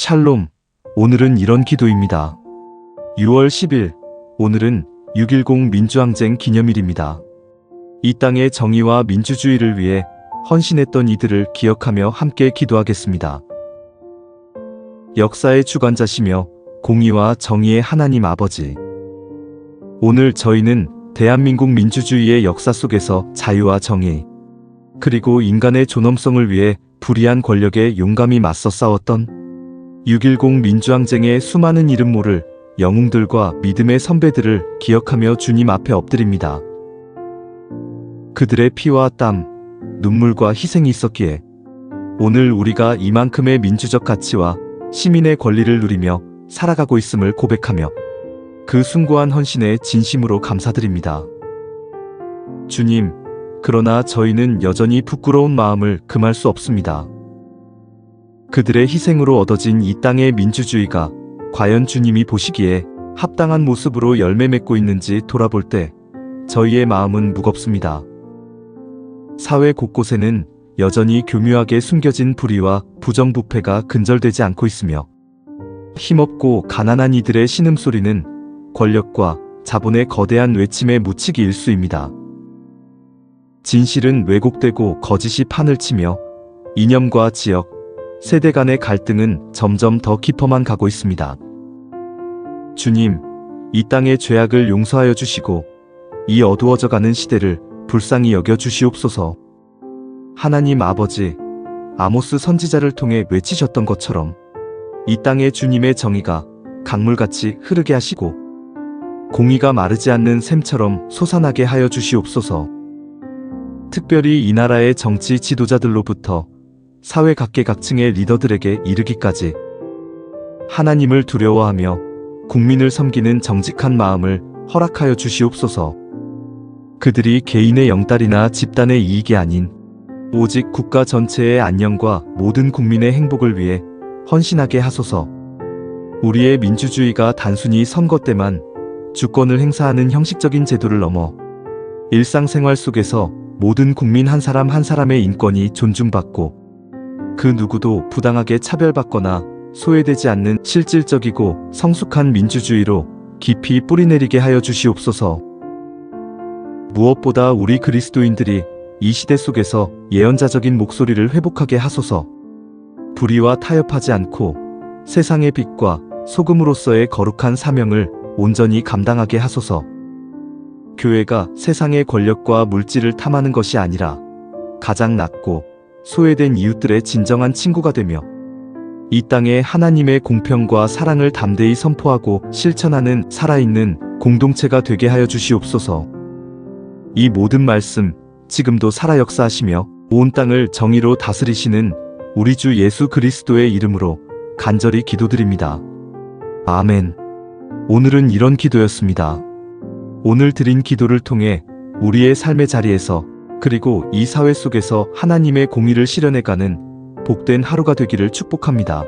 샬롬. 오늘은 이런 기도입니다. 6월 10일. 오늘은 6.10 민주항쟁 기념일입니다. 이 땅의 정의와 민주주의를 위해 헌신했던 이들을 기억하며 함께 기도하겠습니다. 역사의 주관자시며 공의와 정의의 하나님 아버지. 오늘 저희는 대한민국 민주주의의 역사 속에서 자유와 정의, 그리고 인간의 존엄성을 위해 불의한 권력에 용감히 맞서 싸웠던 6.10 민주항쟁의 수많은 이름 모를 영웅들과 믿음의 선배들을 기억하며 주님 앞에 엎드립니다. 그들의 피와 땀, 눈물과 희생이 있었기에 오늘 우리가 이만큼의 민주적 가치와 시민의 권리를 누리며 살아가고 있음을 고백하며 그 숭고한 헌신에 진심으로 감사드립니다. 주님, 그러나 저희는 여전히 부끄러운 마음을 금할 수 없습니다. 그들의 희생으로 얻어진 이 땅의 민주주의가 과연 주님이 보시기에 합당한 모습으로 열매 맺고 있는지 돌아볼 때 저희의 마음은 무겁습니다. 사회 곳곳에는 여전히 교묘하게 숨겨진 불의와 부정부패가 근절되지 않고 있으며 힘없고 가난한 이들의 신음소리는 권력과 자본의 거대한 외침에 묻히기 일수입니다. 진실은 왜곡되고 거짓이 판을 치며 이념과 지역, 세대 간의 갈등은 점점 더 깊어만 가고 있습니다. 주님, 이 땅의 죄악을 용서하여 주시고 이 어두워져 가는 시대를 불쌍히 여겨 주시옵소서. 하나님 아버지, 아모스 선지자를 통해 외치셨던 것처럼 이 땅에 주님의 정의가 강물같이 흐르게 하시고 공의가 마르지 않는 샘처럼 솟아나게 하여 주시옵소서. 특별히 이 나라의 정치 지도자들로부터 사회 각계각층의 리더들에게 이르기까지 하나님을 두려워하며 국민을 섬기는 정직한 마음을 허락하여 주시옵소서. 그들이 개인의 영달이나 집단의 이익이 아닌 오직 국가 전체의 안녕과 모든 국민의 행복을 위해 헌신하게 하소서. 우리의 민주주의가 단순히 선거 때만 주권을 행사하는 형식적인 제도를 넘어 일상생활 속에서 모든 국민 한 사람 한 사람의 인권이 존중받고 그 누구도 부당하게 차별받거나 소외되지 않는 실질적이고 성숙한 민주주의로 깊이 뿌리내리게 하여 주시옵소서. 무엇보다 우리 그리스도인들이 이 시대 속에서 예언자적인 목소리를 회복하게 하소서. 불의와 타협하지 않고 세상의 빛과 소금으로서의 거룩한 사명을 온전히 감당하게 하소서. 교회가 세상의 권력과 물질을 탐하는 것이 아니라 가장 낮고 소외된 이웃들의 진정한 친구가 되며 이 땅에 하나님의 공평과 사랑을 담대히 선포하고 실천하는 살아있는 공동체가 되게 하여 주시옵소서. 이 모든 말씀 지금도 살아 역사하시며 온 땅을 정의로 다스리시는 우리 주 예수 그리스도의 이름으로 간절히 기도드립니다. 아멘. 오늘은 이런 기도였습니다. 오늘 드린 기도를 통해 우리의 삶의 자리에서 그리고 이 사회 속에서 하나님의 공의를 실현해가는 복된 하루가 되기를 축복합니다.